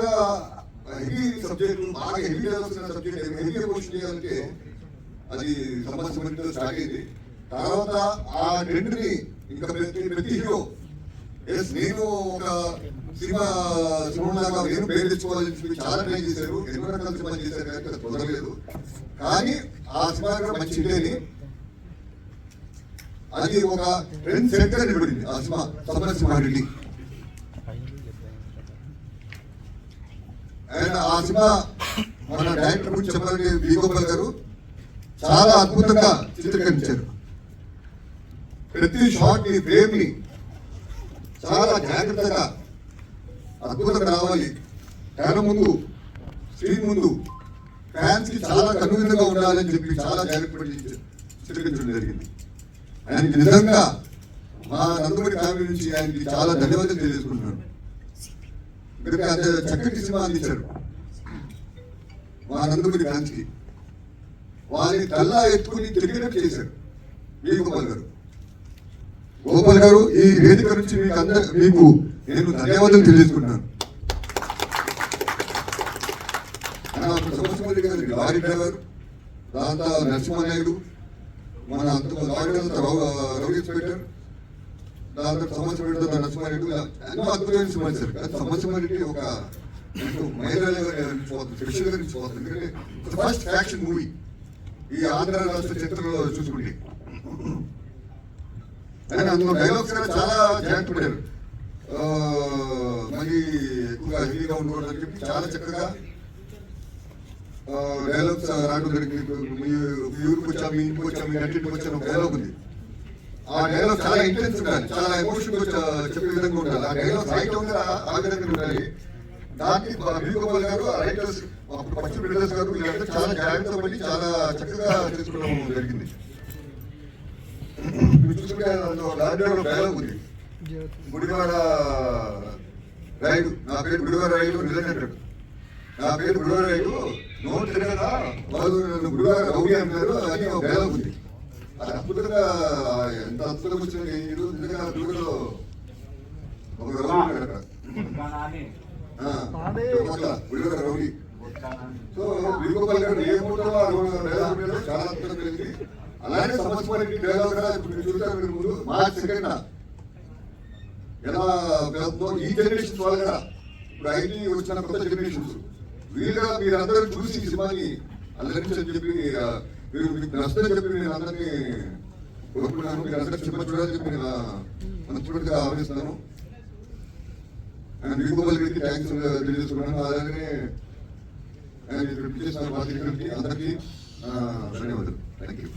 బాగా heavy subject బాగా heavy చేయాల్సిన సబ్జెక్ట్ హెవీ ఎమోషన్ చేయాలంటే అది సంబంధించిన స్టార్ట్ అయింది. తర్వాత ఆ ట్రెండ్ని ఇంకా ప్రతి ప్రతి హీరో ఎస్ నేను ఒక సినిమా సినిమాగా నేను పేరు తెచ్చుకోవాలని చెప్పి చాలా ట్రై చేశారు. ఎన్నో రకాల సినిమా చేశారు కానీ అది కుదరలేదు. కానీ ఆ సినిమా కూడా మంచి హిట్టేని అది ఒక ట్రెండ్ సెంటర్ అని నిలబడింది ఆ cinema Samara cinema and cinema మన డైరెక్టర్ గురించి చెప్పాలంటే వి గారు చాలా అద్భుతంగా చిత్రీకరించారు. ప్రతి షాట్ని ఫ్రేమ్ని చాలా జాగ్రత్తగా అద్భుతంగా రావాలి. తెర ముందు స్క్రీన్ ముందు ఫ్యాన్స్కి చాలా కనువిందుగా ఉండాలని చెప్పి చాలా జాగ్రత్త చిత్రీకరించడం జరిగింది. ఆయనకి నిజంగా మా నందమూరి ఫ్యామిలీ నుంచి ఆయనకి చాలా ధన్యవాదాలు తెలియజేసుకుంటున్నాను. చక్కటి సినిమా అందించారు. వారందరి నందమూరి వారిని తల్లా ఎత్తుకుని తిరిగినట్టు చేశారు. మీ గోపాల్ గారు. గోపాల్ గారు ఈ వేదిక నుంచి మీకు అందరు మీకు నేను ధన్యవాదాలు తెలియజేసుకుంటున్నాను. ఆయన గారు లారీ డ్రైవర్ దాంతో నరసింహనాయుడు మన అంత లారీ డ్రైవర్ రౌడీ ఇన్స్పెక్టర్ దాంతో సమస్య పెడుతున్న నరసింహారెడ్డి ఎన్నో అద్భుతమైన సినిమా సార్ కానీ సమస్య ఒక మహిళల స్పెషల్గా నిలిచిపోతుంది ఎందుకంటే ఫస్ట్ ఫ్యాక్షన్ మూవీ ఈ ఆంధ్ర రాష్ట్ర చరిత్రలో చూసుకుంటే. కానీ అందులో డైలాగ్స్ కూడా చాలా జాగ్రత్త పడారు. మళ్ళీ మరి ఎక్కువగా హెవీగా ఉండకూడదని చెప్పి చాలా చక్కగా డైలాగ్స్ రావడం జరిగింది. మీ ఊరికి వచ్చాము మీ ఇంటికి వచ్చాము మీ ఇంటికి వచ్చాం ఒక డైలాగ్ ఉంది. ఆ డైలాగ్ చాలా ఇంటెన్స్ ఉండాలి చాలా ఎమోషన్ చెప్పే విధంగా ఉండాలి. ఆ డైలాగ్ రైట్ ఉండాలి ఆ విధంగా ఉండాలి. దానికి బి గారు రైటర్స్ అప్పుడు ఫస్ట్ బిల్డర్స్ గారు వీళ్ళంతా చాలా జాగ్రత్త పడి చాలా చక్కగా చేసుకోవడం జరిగింది. చూసుకుంటే దాంట్లో డైలాగ్ ఉంది. గుడివాడ రైలు నా పేరు గుడివాడ రైలు నిజంగా నా పేరు గుడివాడ రైలు నోట్ తిరగదా వాళ్ళు నన్ను గుడివాడ రౌడీ అన్నారు అని ఒక డైలాగ్ ఉంది. అది అద్భుతంగా ఎంత అద్భుతంగా వచ్చింది ఈరోజు రోజు నిజంగా గుడిలో ఒక రౌడీ ఉన్నాడు అక్కడ ఆ, సో వీరగోపాల్ గారు ఏ మూటలో డైలాగ్ మీద చాలా అద్భుతంగా కలిగింది అలానే సంవత్సరానికి డైలాగ్ కూడా ఇప్పుడు మీరు మీరు ముందు మార్చ్ సెకండ్ ఎలా ఈ వాళ్ళు కూడా ఇప్పుడు ఐటీ వచ్చిన కొత్త జనరేషన్స్ వీళ్ళు కూడా మీరందరూ చూసి ఈ సినిమాని అల్లరించని చెప్పి మీరు మీకు నష్టం చెప్పి నేను అందరినీ కోరుకున్నాను మీరు అందరూ సినిమా చూడాలని చెప్పి నేను మనస్ఫూర్తిగా ఆహ్వానిస్తున్నాను ఆయన వ్యక్తి థ్యాంక్స్ తెలియజేసుకున్నాను అలాగనే ఆయన ఇక్కడ పిలిచేస్తున్నారు అందరికీ ధన్యవాదాలు. Thank you